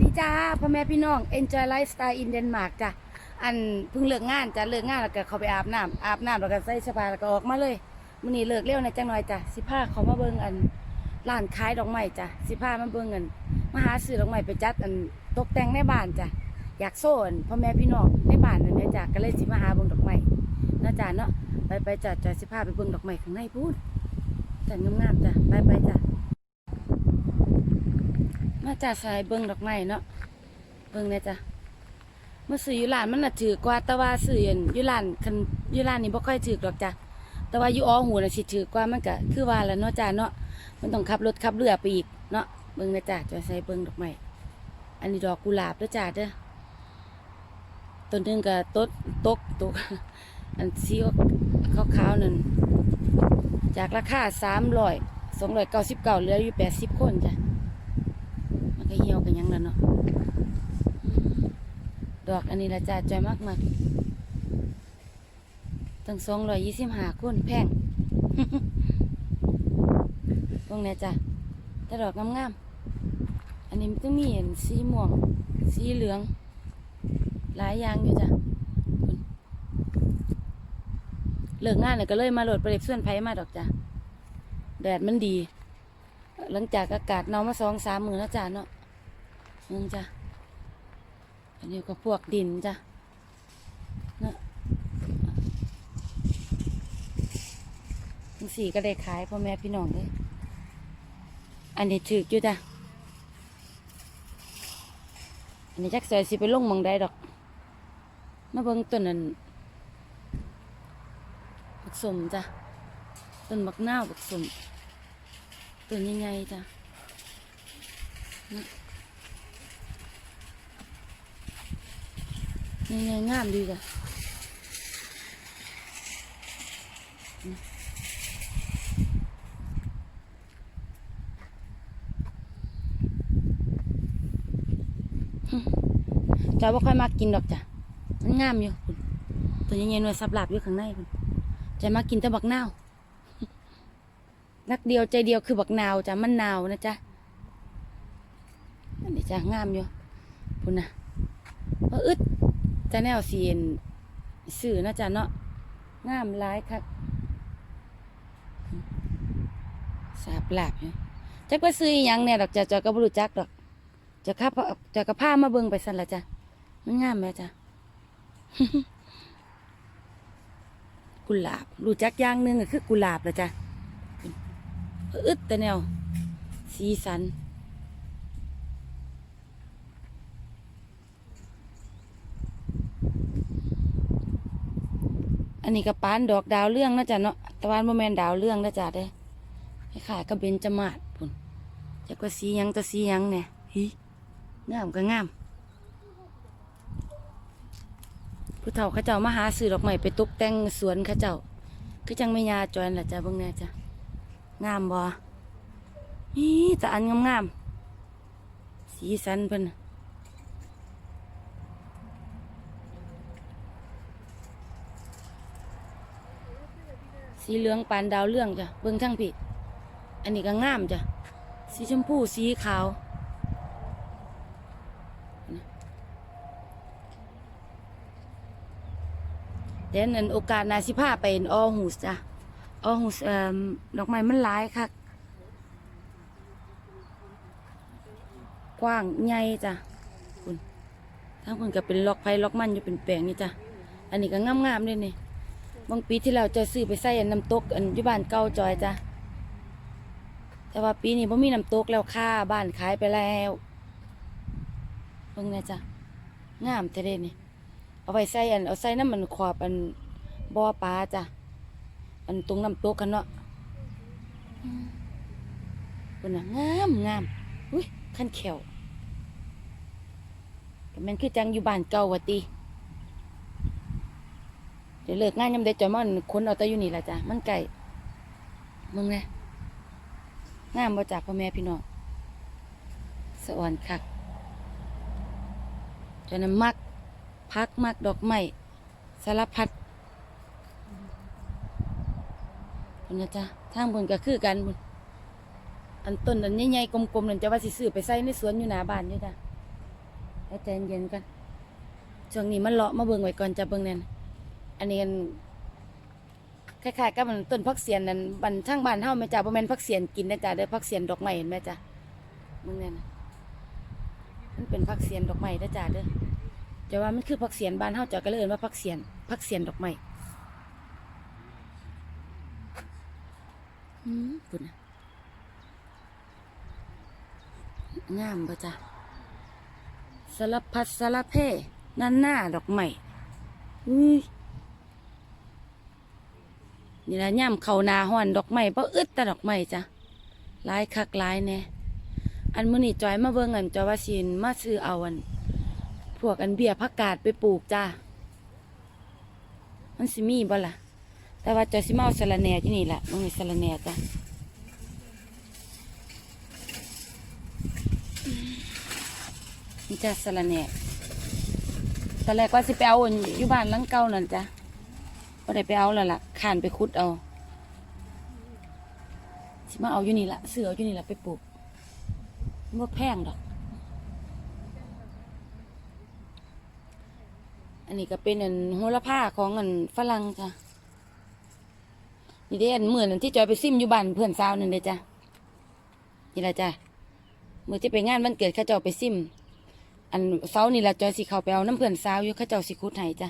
ดีจ้าพ่อแม่พี่น้อง Enjoy Lifestyle in Denmark จ้ะอันเพิ่งเลิกงานจ้ะเลิกงานแล้วก็เขาไปอาบน้ำอาบน้ำแล้วก็ใส่เสื้อผ้าแล้วก็ออกมาเลยมื้อนี้เลิกเร็วนะจังหน่อยจ้ะสิพาเขามาเบิ่งอันร้านขายดอกไม้จ้ะสิพามาเบิ่งอันมาหาซื้อดอกไม้ไปจัดอันตกแต่งในบ้านจ้ะอยากโซ่อันพ่อแม่พี่น้องในบ้านนั่นเนี่ยจ้ะก็เลยสิมาหาเบิ่งดอกไม้เนะจ้ะเนาะไปไปจ้ะจ้ะสิพาไปเบิ่งดอกไม้ข้างในพูดจ้ะงามๆจ้ะไปไปจ้ะ มาจากสายเบิ่งดอกไม้เนาะเบิ่งเลยจ้ะเมื่อซื้อยู่ร้านมันน่ะถือกว่า แต่ว่าซื้ออันยู่ร้านคันยู่ร้านนี่บ่ค่อยถือดอกจ้ะแต่ว่ายูอ้อหูน่ะสิถือกว่ามันก็คือว่าแล้วเนาะจ้ะเนาะมันต้องขับรถขับเรือไปอีกเนาะเบิ่งเลยจ้ะจะใส่เบิ่งดอกไม้อันนี้ดอกกุหลาบเด้อจ้ะเด้อต้นหนึงก็ตดตกตกอันสีขาวๆนั่นจากราคา300 299เก้าสิบเก้าเหลืออยู่80คนจ้ะ เหี่ยวกันยังแล้วเนาะดอกอันนี้ละจ้าจอยมากมากตั้งสองร้อยยี่สิบห้าคนแพงตรงเนี้ยจ้ะแต่ดอกงามๆอันนี้มันก็มีเห็นสีม่วง สีเหลือง หลายอย่างอยู่จ้ะเลิกงานเลยก็เลยมาโหลดประเด็บส่วนไผมาดอกจ้ะแดดมันดี หลังจากอากาศหนาวมาสองสามมือแล้วจ้ะเนาะ มึงจ้ะ อันนี้ก็พวกดินจ้ะเนาะทั้งสี่ก็ได้ขายพ่อแม่พี่น้องเลยอันนี้ถือกอยู่จ้ะ อันนี้จักใส่สิไปลงมองได้ดอก มาเบิ่งต้นนั้นบักสมจ้ะ ต้นบักนาวบักสมตัวยังไงจ้ะ ยังไงงามดีจ้ะจอยบ่ค่อยมักกินดอกจ้ะมันงามอยู่คุณตัวยังไงหน่วยสับหลาบอยู่ข้างในคุณจอยมักกินแต่บักนาวรักเดียวใจเดียวคือบักนาวจ้ะมันนาวนะจ๊ะอันนี้จ้ะงามอยู่พุ่นนะว่าอึด จะแนวเสียนสื่อนะจ๊ะเนาะงามหลายครับสาบหลาบอยู่จักไปซื้อยังเนี่ยดอกจะจอยก็บรู้จักดอก จะขับจะกระพามาเบิ่งไปสั่นละจ้ะมันงามไหมจ้ะกุหลาบรู้จักอย่างหนึงก็คือกุหลาบละจ้ะอึดแต่แนว สีสัน อันนี้ก็ปานดอกดาวเรื่องนะจ๊ะเนาะตะวันโมแมนดาวเรื่องนะจ๊ะเด้คล้ายๆก็เบญจมาศพุ่นจะก็สียังตัวสียังเนี่ยฮิงามก็งามผู้เฒ่าเขาเจ้ามาหาซื้อดอกไม้ไปตกแต่งสวนเขาเจ้า คือจังไม่ยาจอยล่ะจ้ะเบิ่งแน่จ้ะงามบ่นี่แต่อันงามๆสีสันเพิ่น สีเหลืองปานดาวเรื่องจ้ะเบิ่งทั้งพี่อันนี้ก็งามจ้ะสีชมพูสีขาวเดี๋ยวนั้นโอกาสนาสิพาไปออหูสจ้ะอ๋อหูเอ่อดอกไม้มันหลายค่ะ กว้างใหญ่จ้ะคุณทั้งคนก็เป็นล็อกไผ่ล็อกมันอยู่เป็นแปลงนี่จ้ะอันนี้ก็งามๆเลยนี่ บางปีที่เราจะซื้อไปใส่อันน้ำตกอันยู่บานเก่าจอยจ้ะแต่ว่าปีนี้พ่มีน้ำตกแล้วค่าบ้านขายไปแล้วเพิ่งนี่ยจ้ะงามแต่เด่นี่เอาไปใส่อันเอาใส่น้ำมันขอบอันบ่อปลาจ้ะอันตรงน้ำตกกันเนาะคนน่ะงามงามอุ้ยขั้นแขวแต่มันคือจังอยู่บ้านเก่าวะติ เดี๋ยวเลิกงานยำเด็ดจอยมันคนเอาแต่อยู่นี่ละจ้ะมันไก่มึงไงงามบ่จากพ่อแม่พี่น้องสวรรค์คักจอยนั้นมักพักมักดอกไม้สารพัดพุ่นนะจ๊ะทางบนก็คือกันบุญอันต้นอันใหญ่ๆกลมๆนั่นจะว่าสิซื้อไปใส่ในสวนอยู่หน้าบ้านอยู่จ้ะแล้วใจเย็นๆกันช่วงนี้มันเลาะมาเบิ่งไว้ก่อนจะเบิ่งแน่น อันนี้คล้ายๆกับมันต้นพักเสียนนั่นบันทางบ้านเฮาแม่จ้าบ่แม่นพักเสียนกินนะจ้าเด้อพักเสียนดอกไม้เห็นไหมจ้าเบิ่งแน่นมันเป็นพักเสียนดอกไม้นะจ้าเด้อจะว่ามันคือพักเสียนบ้านเฮาจ้าก็เลยเอิ้นว่าพักเสียนพักเสียนดอกไม้อืมพุ่นนะงามบ่ะจ้าสารพัดสารเพนั่นหน้าดอกไม้อุ้ย นี่ละย่ำเขานาห้อนดอกไม้เพราะอึดแต่ดอกไม้จ้ะหลายคักหลายแน่อันมื้อนี้จอยมาเบิ่งอันจอยว่าสินมาซื้อเอาอัน พวกอันเบี้ยผักกาดไปปลูกจ้ามันสิมีบ่ล่ะ แต่ว่าจอยสิมาเอาสะรแหน่ที่นี่แหละมันมีสะรแหน่จ้ะนี่จ้ะสะรแหน่ตอนแรกว่าสิไปเอาอันอยู่บ้านหลังเก่านั่นจ้ะ ก็ได้ไปเอาแล้วล่ะขานไปคุดเอาสิมาเอาอยู่นี่ละเสือเอาอยู่นี่ละไปปลูกมันบ่แพงดอก อันนี้ก็เป็นอันโหระพาของอันฝรั่งจ้ะนี่ได้อันเหมือนอันที่จอยไปซิมอยู่บ้านเพื่อนสาวนั่นเลยจ้ะนี่ละจ้ะเมื่อที่ไปงานวันเกิดข้าเจ้าไปซิม อันเสาร์นี่ละจอยสิเขาไปเอาน้ำเพื่อนสาวอยู่ข้าเจ้าสิคุดให้จ้ะ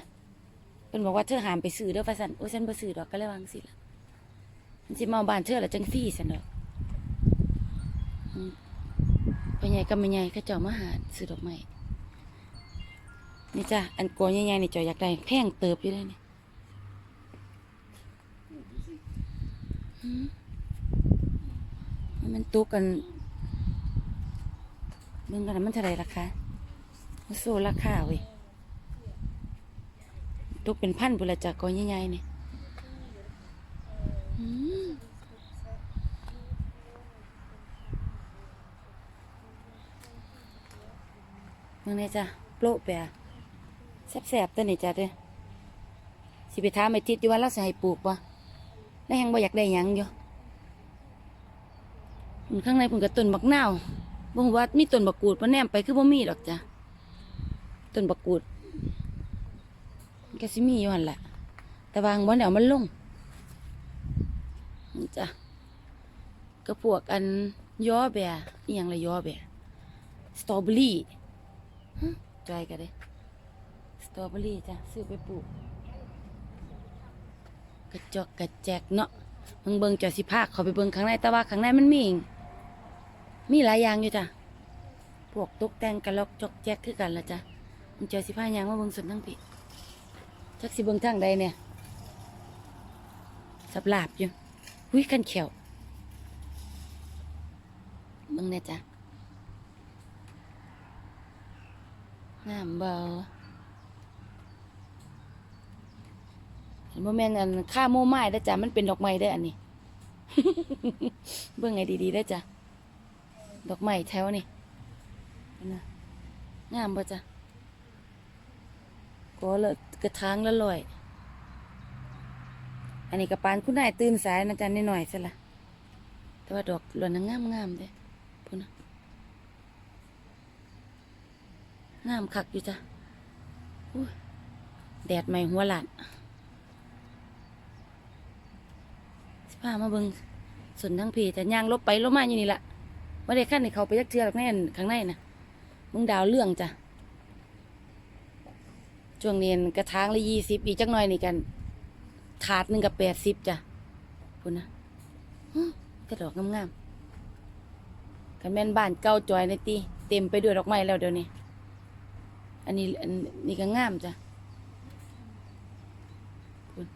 เพิ่นบอกว่าเธอหามไปซื้อเด้อว่าซั่นโอ้ยฉันบ่ซื้อดอกก็เลยวางสิล่ะมันสิมาเอาบ้านเธอละจังซี่ซั่นดอกพ่อใหญ่กับแม่ใหญ่เขาเจ้ามาหาซื้อดอกไม้นี่จ้ะอันโกใหญ่ๆนี่จอยอยากได้แพงเติบอยู่เลยนี่มันตุกกันเบิ่งกันนมันเท่าไรราคาโซ่ราคาเว้ย ตุกเป็นพันบุละจากกอใหญ่ๆนี่อืมเมื่อไงจ้ะโปรแปะแสบๆตัวนี่จ้ะเด้สิไปถามไอ้ทิศอยู่ว่าเราสิให้ปลูกบ่ได้วยังบ่อยากได้ยังอยู่มันข้างในเพิ่นก็ต้นบักนาวบ่ว่ามีต้นบักกูดบ่แนมไปคือบ่มีดอกจ้ะต้นบักกูด ก็สิมีอยู่หันแหละแต่วางบ่ได้เอามันลงจ้ะก็พวกอันยอแบอีหยังละยอแบะสตรอเบอรี่ฮะจอยก็ได้สตรอเบอรี่จ้ะซื้อไปปลูกกระจอกกระแจกเนาะมึงเบิงจอสิภาคขาไปเบิงข้างในแต่ว่าข้างในมันมีมีหลายอย่างอยู่จ้ะพวกตกแต่งกระลอกจอกแจกคือกันละจ้ะมึงเจอสิพาหยางมาเบิงส่วนทั้งปี จักสิเบิ่งทางใดเนี่ยสับลาบอยู่หุ้ยกันเขียวเบิ่งเนี่ยจ้ะงามเบาโมแมนอันค่าโมไม้ได้จ้ะมันเป็นดอกไม้ได้อันนี้ เบิ่งไงดีๆได้จ้ะ ดอกไม้แถวนี่นะงามป่ะจ้ะก็ละ กระถางละลอย อันนี้กระปานคุณนายตื่นสายนะจ๊ะนิดหน่อยๆซะละแต่ว่าดอกหล่นงามงามๆเด้พุ่นะงามคักอยู่จ้ะแดดไหม่หัวหลานสิพามาเบิงส่วนทั้งพีแต่ย่างลบไปลบมาอยู่นี่ละว่ได้ขั้นในเขาไปยักเทือหรอกแน่นข้างในนะมึงดาวเรื่องจ้ะ ช่วงเรียนกระถางละยี่สิบอีกจักหน่อยนี่กัน ถาดหนึ่งกับแปดสิบจ้ะพุ่นะกระดอกงามๆกันแม่นบ้านเก่าจอยในตีเต็มไปด้วยดอกไม้แล้วเดี๋ยวนี้ อันนี้อันนี้ก็งามจ้ะพุ่น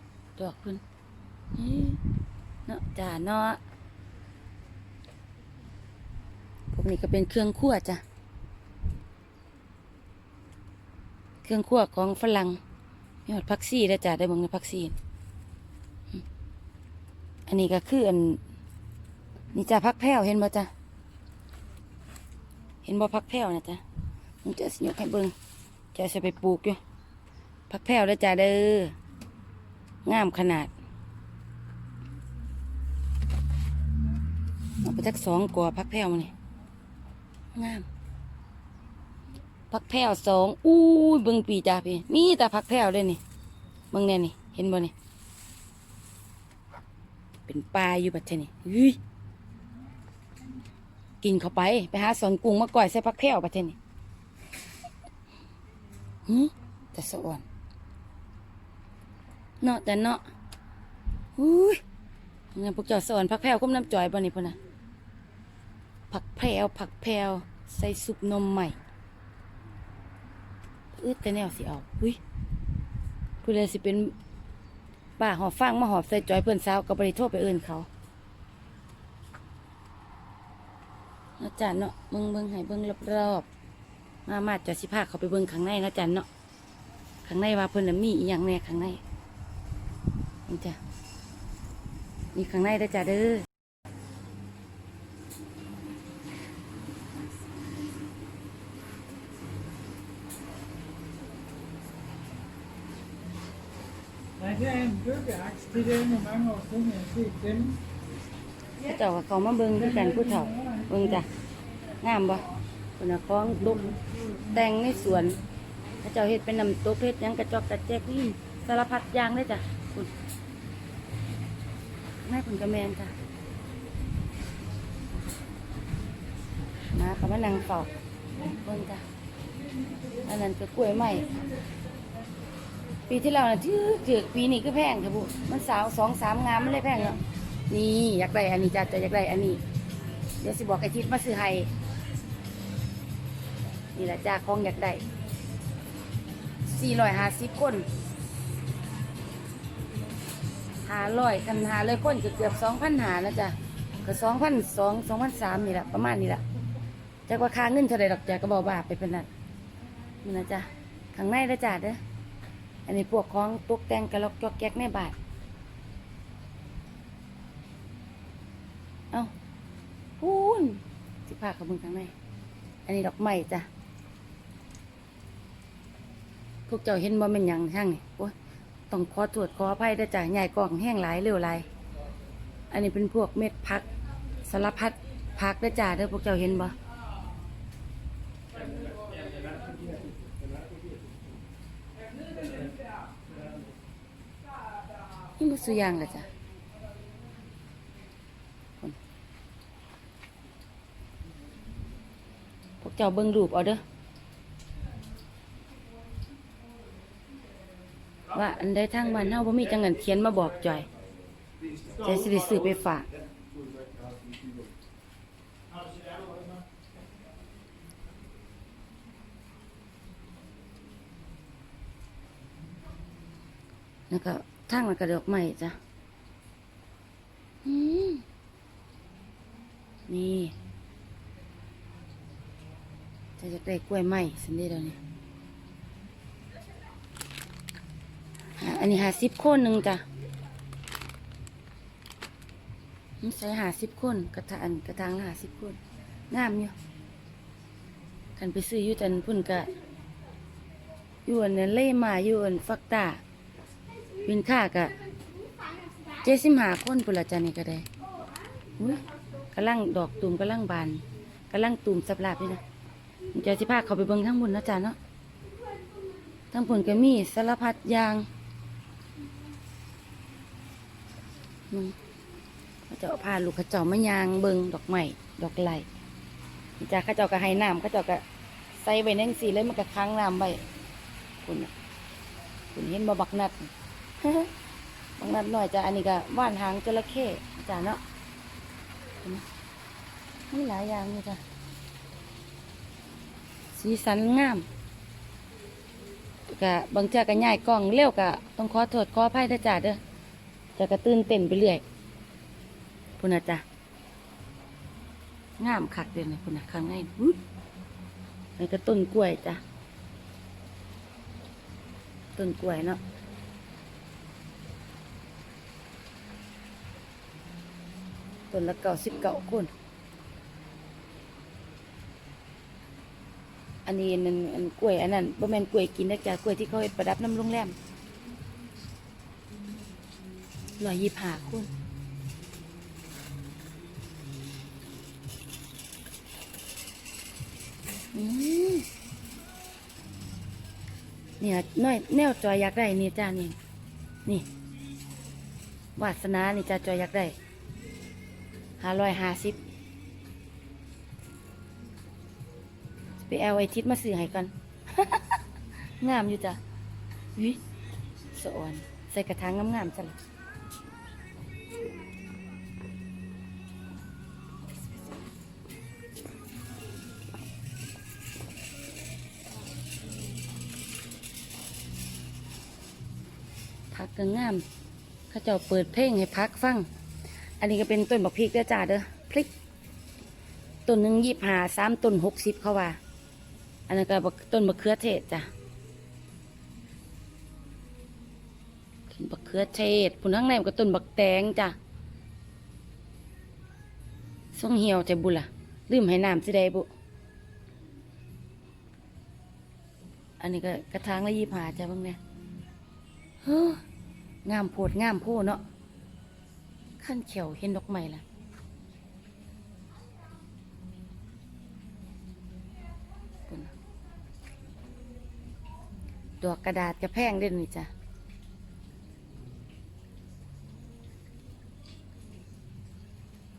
ดอกพุ่นเฮ้ยเนาะจ้าเนาะพวกนี้ก็เป็นเครื่องคั่วจ้ะ เครื่องคั่วของฝรั่งมีหอดพักซี่ได้จ้ะได้เบิ่งในพักซี่ อันนี้ก็คืออัน นี่จ้ะพักแพ้วเห็นบ่จ้ะเห็นบ่พักแพ้วนะจ้ะมันจะสิยกให้เบิ่งจะจะไปปลูกอยู่พักแพ้วได้จ้ะเด้องามขนาดเอาไปจักสองกัวพักแพ้วนี่งาม ผักแพรวสองอู้ยเบิ่งปีจ้าพี่ มีแต่ผักแพรวเลยนี่เบิ่งแน่นี่ เห็นบ่นี่ เป็นปลาอยู่บัดเทนี่เฮ้ยกินเข้าไป ไปหาสอนกุ้งมาก่อยใส่ผักแพรวบัดเทนี่หืมแต่สะอ่อนเนาะแต่เนาะอุ้ยงั้นพวกเจ้าสอนผักแพรวก้มน้ำจ่อยบ่นี่พ่นนะผักแพรวผักแพรวใส่ซุปนมใหม่ อึดแต่แนวสิเอาอุ้ยผู้ใดสิเป็นป้าหอบฟางมาหอบใส่จอยเพื่อนสาวก็บริโทษไปเอื่นเขาอาจารย์เนาะเบิ่งเบิ่งให้เบิ่งรอบๆมามาจะสิพาเขาไปเบิ่งข้างในนะอาจารย์เนาะข้างในว่าเพิ่นน่ะมีอีหยังแน่ข้างในนี่จ้ะนี่ข้างในเด้จ้ะเด้อ พระเจ้าก็เขามาเบิ่งคือกันผู้เฒ่าเบิ่งจ้ะงามบ่คนน่ะของตกแต่งในสวนพระเจ้าเฮ็ดเป็นน้ำตกเฮ็ดหยังกระจอกกระแจกนี่สารพัดอย่างเลยจ้ะคุณแม่ผลกระแมนจ้ะมาเขามานั่งเฝ้าเบิ่งจ้ะอันนั้นก็กล้วยไม้ ปีที่แล้วน่ะถือถือปีนี้ก็แพงค่ะบุมันสาวสองสามงามมันเลยแพงเนาะนี่อยากได้อันนี้จ้ะจะอยากได้อันนี้ เดี๋ยวสิบอกไอทิศมาซื้อให้นี่แหละจ้าของอยากได้สี่ร้อยห้าสิบคนหาร้อยคันหาเลยคนก็เกือบสองพันหานะจ๊ะก็สองพันสองสองพันสามนี่แหละประมาณนี้แหละจากว่าค่าเงินเท่าไรดอกจ้ะก็บอกว่าไปเป็นนั่นนี่นะจ๊ะข้างในนะจ๊ะเด้อ อันนี้พวกของตกแต่งกระลอกจอกแก๊กในบาทเอาพูนสิพาเขาเบิ่งข้างในอันนี้ดอกไม้จ้ะพวกเจ้าเห็นบ่แม่นยังช่างนี่โอ้ยต้องขอตรวจขออภัยด้จ้ะใหญ่กล่องแห้งหลายเร็วหลายอันนี้เป็นพวกเม็ดพักสารพัดพักด้จ้ะเด้อพวกเจ้าเห็นบ่ นี่มันสุยางละจ้ะพวกเจ้าเบิ่งรูปเอาเด้อว่าอันใดทางบ้านเฮาบ่มีจังเงั้นเขียนมาบอกจอยใจสิได้ซื้อไปฝากแล้วก็ ทางมันกระดอกไม้จ้ะอืมนี่จะอยากได้กล้วยไม้สันเดียวนี่หาอันนี้หาสิบคนหนึ่งจ้ะมันใส่หาสิบคนกระถางกระถางละหาสิบคนงามอยู่กันไปซื้ออยู่จันพุ่นกะอยู่อันนั้นเล่มาอยู่อันฟักตา วินค่ากะเจสิบห้าคนพุ่นละจ้ะนี่ก็ได้อุ้ยกำลังดอกตูมกำลังบานกำลังตูมสับลาบนี่นะเดี๋ยวสิพาเขาไปเบิ่งทั้งบนนะจ๊ะเนาะทั้งบนก็มีสารพัดยางอืมเขาเจ้าพาลูกเขาเจ้ามายางเบิงดอกไม้ดอกไหลจ้ะเขาเจ้าก็ให้น้ำเขาเจ้าก็ใส่ไว้ในสีเลยมันก็ค้างน้ำไว้คุณคุณเห็นบ่บักนัด บักนัดหน่อยจ้ะอันนี้ก็ว่านหางจระเข้จ้ะเนาะเห็นไหมมีหลายอย่างเลยจ้ะสีสันงามกะบางเจ้าก็ย่ายกล้องเร็วกะต้องขอโทษขออภัยด้วยจ้าเด้อจะกระตื่นเต้นไปเรื่อยพุ่นนะจ้ะงามคักเด่นเลยพุ่นนะข้างในอุ๊ยนี่ก็ต้นกล้วยจ้ะต้นกล้วยเนาะ ต้นละเก้าสิบเก้าคนอันนี้นั่นอันกล้วยอันนั้นบ่แม่นกล้วยกินนะจ๊ะกล้วยที่เขาประดับน้ำโรงแรมร้อยยี่ห้าคุณเนี่ยน้อยแนวจอยอยากได้นี่จ้านี่นี่ วาสนานี่จ้าจอยอยากได้ ห้าร้อยห้าสิบไปเอาไอทิศมาซื้อให้กัน งามอยู่จ้ะวิสะอ่อนใส่กระถางงามๆจ้ะพักก็งาม ข้าเจ้าเปิดเพลงให้พักฟัง อันนี้ก็เป็นต้นบักพริกเด้อจ้าเด้อพริกต้นหนึ่งยี่หาสามต้นหกสิบเขาว่า อันนั้ก็ต้นมะเขือเทศจ้ะต้นมะเขือเทศผุนข้างในก็ต้นบักแตงจ้ะส่งเหี่ยวแต่บุล่ะลืมให้น้ำสิได้บุอันนี้ก็กระถางละยี่หาจ้ะเบางเนี่ยเฮ้องามโพดงามโพเนาะ ขั้นเขียวเห็นดอกไม้ล่ะพุ่นน่ะดอกกระดาษกระแพงเด่นนี่จ้ะ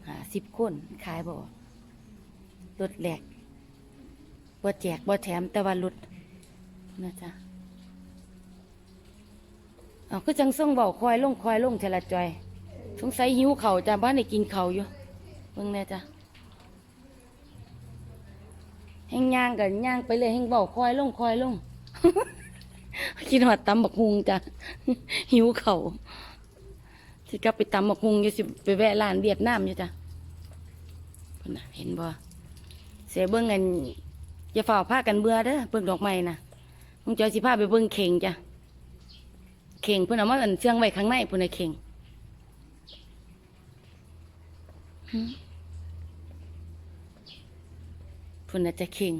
หาสิบคนขายบ่ลดแหลกบ่แจกบ่แถมแต่ว่าลดนะจ๊ะเอาก็จังส่งเบาคอยลงคอยลงเทละจอย สงสัยหิวเข่าจ้ะบ้านได้กินเข่าอยู่เบิ่งแน่จ้ะแห้งย่างกันย่างไปเลยแห้งเบาคอยลงคอยลงคิดหอดตำบักฮุงจ้ะหิวเขา่าสิกลับไปตำบักฮุงอยู่สิไปแวะร้านเวียดนามอยู่จ้ะเพิ่นน่ะเห็นบ่เสียเบิ่งกันอย่าฝ่าผ้ากันเบื่อเด้อเบิ่งดอกไม้น่ะมึงจอยสิพาไปเบิ่งเข่งจ้ะเข่งเพิ่อนเอามาอันเชื่องไว้ข้างในเพิ่นน่ะเข่งหึ พุ่นน่ะจะเข่ง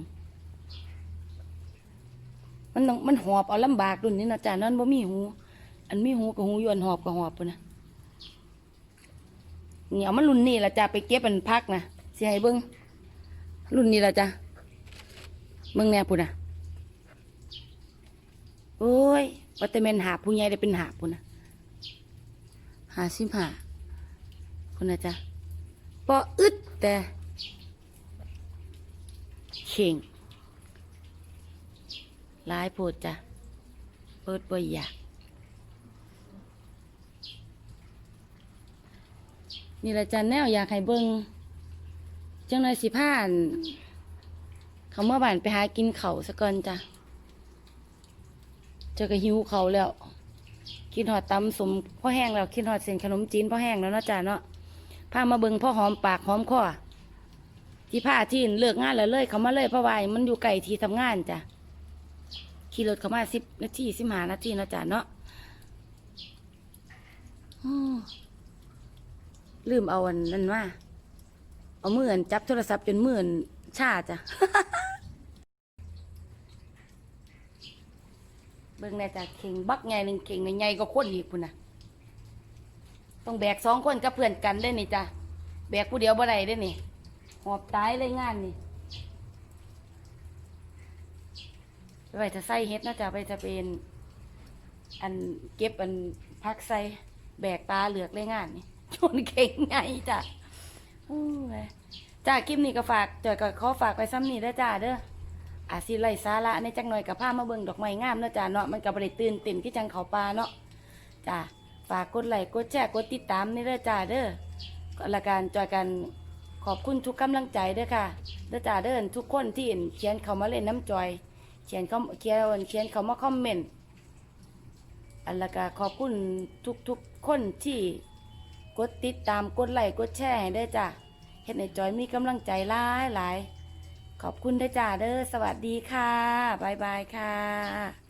มันต้องมันหอบเอาลำบากรุ่นนี้นาะจ้านั่นบ่มีหู อันมีหูกับหูยวนหอบกับหอบพุ่นนะนี่เอามันรุ่นนี้ละจ้าไปเก็บมันพักนะเสิให้เบิ่งรุ่นนี้ละจ้าเบิ่งแน่พุ่นนะโอ้ยว่าแต่แมนหาผู้ใหญ่ได้เป็นหาพุ่นนะหาสิบหาพุ่นนะจ้า ปออึดแต่เข่งหลายโพดจ้ะ เปิดบ่อยากนี่ละจ้ะแนวอยากให้เบิงจังเลยสิผ่านเขาเมื่อบ้านไปหากินเขาสะก่อนจ้ะเจอก็หิวเขาแล้วกินหอดตำสมพ่อแห้งแล้วกินหอดเส้นขนมจีนพ่อแห้งแล้วเนาะจ้ะเนาะ พามาเบิงพ่อหอมปากหอมคอที่ผ้าที่เลิกงานแล้วเลย เขามาเลยเพราะว่ามันอยู่ไกลที่ทำงานจ้ะขี่รถเขามาสิบนาทีสิบห้านาทีเนาะจ้ะเนาะลืมเอาอันนั้นว่าเอามืออันจับโทรศัพท์จนมือนชาจ้ะเบิ่งแน่จ้ะเข่งบักไงหนึ่งเข่งใหญ่ก็คนอีกพุ่นนะ ต้องแบกสองคนกับเพื่อนกันได้นี่จ้ะแบกผู้เดียวบ่ได้ได้นี่หอบตายเลยงานนี่ไปจะใส่เฮ็ดนะจ๊ะไปจะเป็น อันเก็บอันพักใส่แบกปลาเหลือกเลยงานนี่ชนเข่งไงจ้ะโอ้ยจ้าคลิปนี้ก็ฝากจอยก็ขอฝากไปซ้ำนี่ด้จ้าเด้ออาจสิไล่สาระในจักหน่อยกับผ้ามาเบิ่งดอกไม้งามเนาะจ้าเนาะมันก็บ่ได้ตื่นเต้นที่จังเขาปลาเนาะจ้า ฝากกดไลค์กดแชร์กดติดตามนี่เด้อจ้าเด้อละกันจอยกันขอบคุณทุกกำลังใจเด้อค่ะเด้อจ่าเดินทุกคนที่เขียนเขามาเล่นน้ำจอย เขียนเขาเขียนเขียนเขามาคอมเมนต์อันละก็ขอบคุณทุกทุกๆคนที่กดติดตามกดไลค์กดแชร์ให้ได้อจ้ะเฮ็ดในจอยมีกำลังใจหลายหลายขอบคุณเด้อจ้าเด้อสวัสดีค่ะบายบายค่ะ